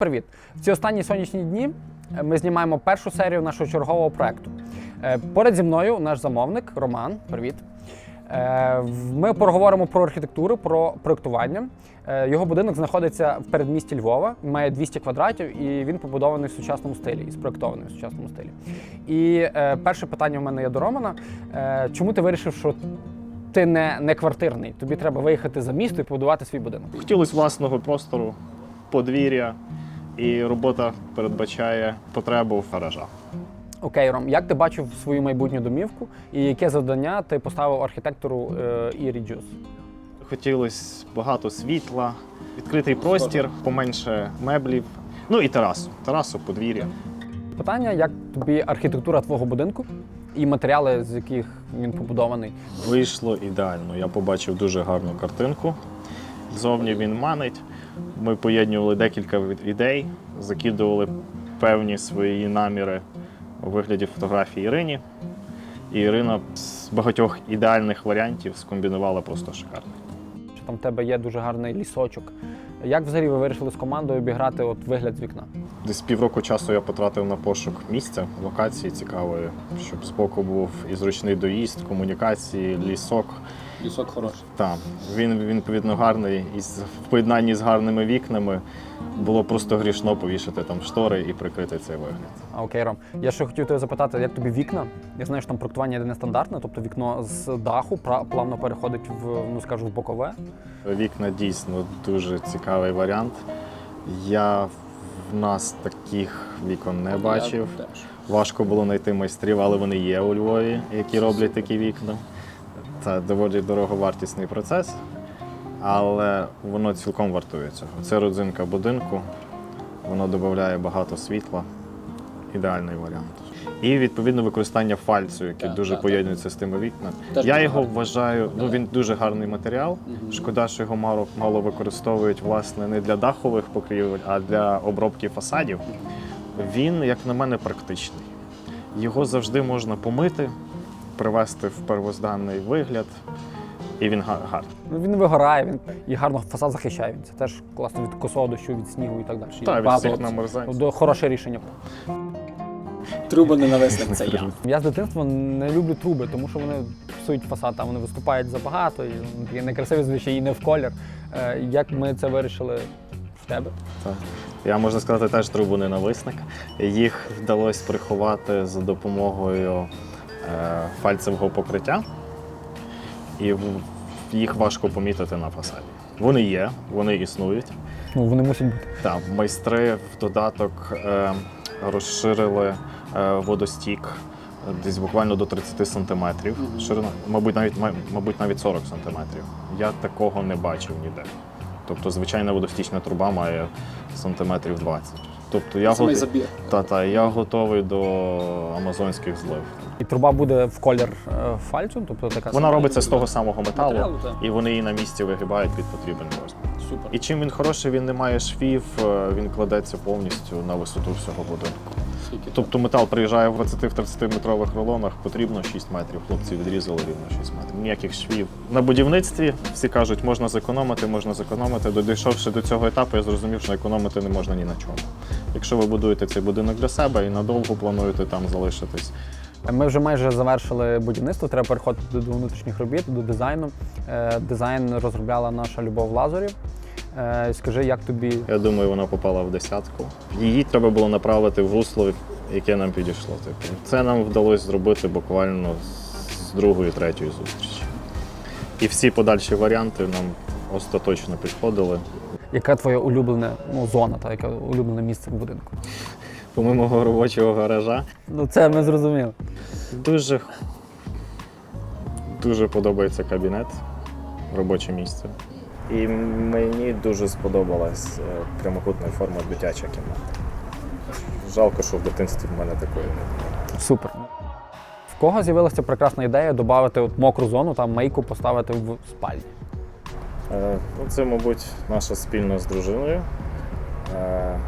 Привіт! В ці останні сонячні дні е, ми знімаємо першу серію нашого чергового проекту. Е, Поряд зі мною наш замовник Роман. Привіт. Е, Ми поговоримо про архітектуру, про проєктування. Е, Його будинок знаходиться в передмісті Львова, має 200 квадратів, і він побудований в сучасному стилі і спроєктований в сучасному стилі. І перше питання в мене є до Романа: чому ти вирішив, що ти не, не квартирний? Тобі треба виїхати за місто і побудувати свій будинок? Хотілося власного простору, подвір'я, і робота передбачає потребу в гаражах. Окей, Ром, як ти бачив свою майбутню домівку і яке завдання ти поставив архітектору е, Ірі Джус? Хотілося багато світла, відкритий простір, поменше меблів. Ну і терасу. Терасу, подвір'я. Питання, як тобі архітектура твого будинку і матеріали, з яких він побудований? Вийшло ідеально. Я побачив дуже гарну картинку. Зовні він манить. Ми поєднували декілька ідей, закидували певні свої наміри у вигляді фотографії Ірині. І Ірина з багатьох ідеальних варіантів скомбінувала просто шикарно. Що там в тебе є дуже гарний лісочок? Як взагалі ви вирішили з командою обіграти от вигляд з вікна? Десь півроку часу я потратив на пошук місця, локації цікавої, щоб збоку був і зручний доїзд, комунікації, лісок. Лісок хороший. Там він він відповідно гарний, і з- в поєднанні з гарними вікнами було просто грішно повішати там штори і прикрити цей вигляд. А, окей, Ром. Я ще хотів тебе запитати, як тобі вікна? Я знаю, що там проектування йде нестандартне, тобто вікно з даху плавно переходить в ну скажу в бокове. Вікна дійсно дуже цікавий варіант. Я в нас таких вікон не бачив. Важко було знайти майстрів, але вони є у Львові, які роблять такі вікна. Це доволі дороговартісний процес, але воно цілком вартує цього. Це родзинка будинку, воно додає багато світла. Ідеальний варіант. І відповідно використання фальцю, яке Так, дуже поєднується з тими вікнами. Я його вважаю, ну він дуже гарний матеріал. Шкода, що його мало, мало використовують власне не для дахових покрівель, а для обробки фасадів. Він, як на мене, практичний. Його завжди можна помити, привести в первозданний вигляд, і він га- гарний. Ну він вигорає, він і гарно фасад захищає. Він це теж класно від косого дощу, від снігу і так далі. І Та від всіх намерзань. До хороше рішення. Труба ненависник це я. Я з дитинства не люблю труби, тому що вони псують фасад, а вони виступають забагато, і ну, такі некрасиві звичайні і не в колір. Е, Як ми це вирішили в тебе? Так. Я можна сказати, теж трубу ненависник. Їх вдалося приховати за допомогою фальцевого покриття, і їх важко помітити на фасаді. Вони є, вони існують. Ну вони мусять бути. Так, майстри в додаток е, розширили е, водостік десь буквально до 30 сантиметрів. Ширина, мабуть, навіть мабуть, навіть 40 сантиметрів. Я такого не бачив ніде. Тобто, звичайна водостічна труба має сантиметрів 20. Тобто я, Самий забір. та, та, я готовий до амазонських злив. І труба буде в колір е, фальцу, тобто така Вона робиться з того самого металу, Матеріалу, та. і вони її на місці вигибають під потрібен розмір. Супер. І чим він хороший, він не має швів, е, він кладеться повністю на висоту всього будинку. Скільки Тобто метал приїжджає в 20-30 метрових рулонах, потрібно 6 метрів. Хлопці відрізали рівно 6 метрів. Ніяких швів. На будівництві всі кажуть, можна зекономити, можна зекономити. Дійшовши до цього етапу, я зрозумів, що економити не можна ні на чому. Якщо ви будуєте цей будинок для себе і надовго плануєте там залишитись, Ми вже майже завершили будівництво. Треба переходити до внутрішніх робіт, до дизайну. Е, Дизайн розробляла наша Любов Лазарів. Е, Скажи, як тобі я думаю, вона попала в десятку. Її треба було направити в русло, яке нам підійшло. Типу. Це нам вдалося зробити буквально з другої, третьої зустрічі. І всі подальші варіанти нам остаточно підходили. яка твоя улюблена ну, зона, та яке улюблене місце в будинку? Помимо мого робочого гаража, Ну це ми зрозуміли. дуже, дуже подобається кабінет, робоче місце. І мені дуже сподобалась е, прямокутна форма дитяча кімната. Жалко, що в дитинстві в мене такої не було. Супер. В кого з'явилася прекрасна ідея додати мокру зону, там мейку поставити в спальні? Е, Ну, це, мабуть, наша спільна з дружиною. Е,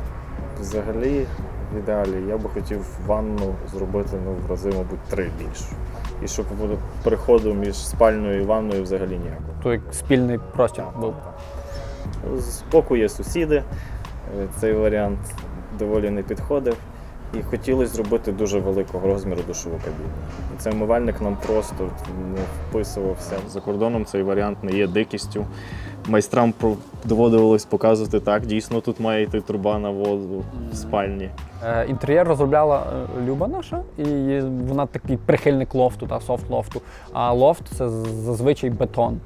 Взагалі, в ідеалі, я би хотів ванну зробити ну, в рази, мабуть, три більше. І щоб переходу між спальною і ванною взагалі ніякого. То як спільний простір був. З боку є сусіди, Е, Цей варіант доволі не підходив. І хотілося зробити дуже великого розміру душову кабіну. І цей умивальник нам просто не вписувався. За кордоном цей варіант не є дикістю. Майстрам доводилось показувати так, дійсно тут має йти труба на воду в спальні. Е, Інтер'єр розробляла е, Люба наша, і вона такий прихильник лофту та софт лофту. А лофт це зазвичай бетон.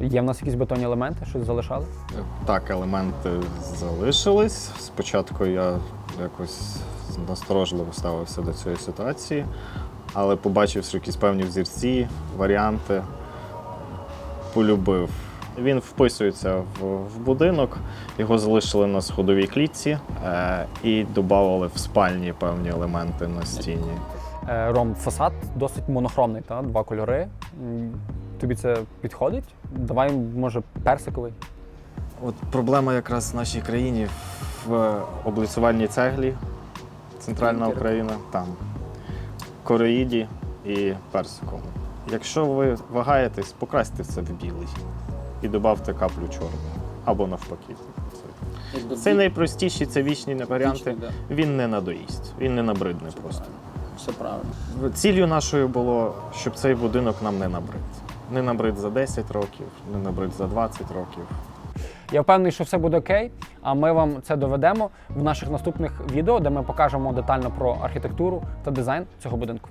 Є в нас якісь бетонні елементи, щось залишали? Так, елементи залишились. Спочатку я якось насторожливо ставився до цієї ситуації, але побачив, що якісь певні взірці, варіанти полюбив. Він вписується в, в будинок, його залишили на сходовій клітці е, і додавали в спальні певні елементи на стіні. Е, Ром, фасад досить монохромний, та? два кольори. Тобі це підходить? Давай, може, персиковий. От проблема якраз в нашій країні в облицювальній цеглі, центральна Україна, там кореїді і персиковому. Якщо ви вагаєтесь, покрасьте це в білий і додавте каплю чорного. Або навпаки. Це найпростіші, це вічні варіанти. вічний, да. Він не надоїсть, він не набридне просто. Все правильно. Ціллю нашою було, щоб цей будинок нам не набрид. Не набрид за 10 років, не набрид за 20 років. Я впевнений, що все буде окей, а ми вам це доведемо в наших наступних відео, де ми покажемо детально про архітектуру та дизайн цього будинку.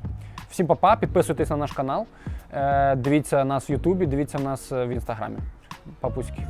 Всім па-па, підписуйтесь на наш канал, е, дивіться нас в Ютубі, дивіться нас в інстаграмі. Папуськи.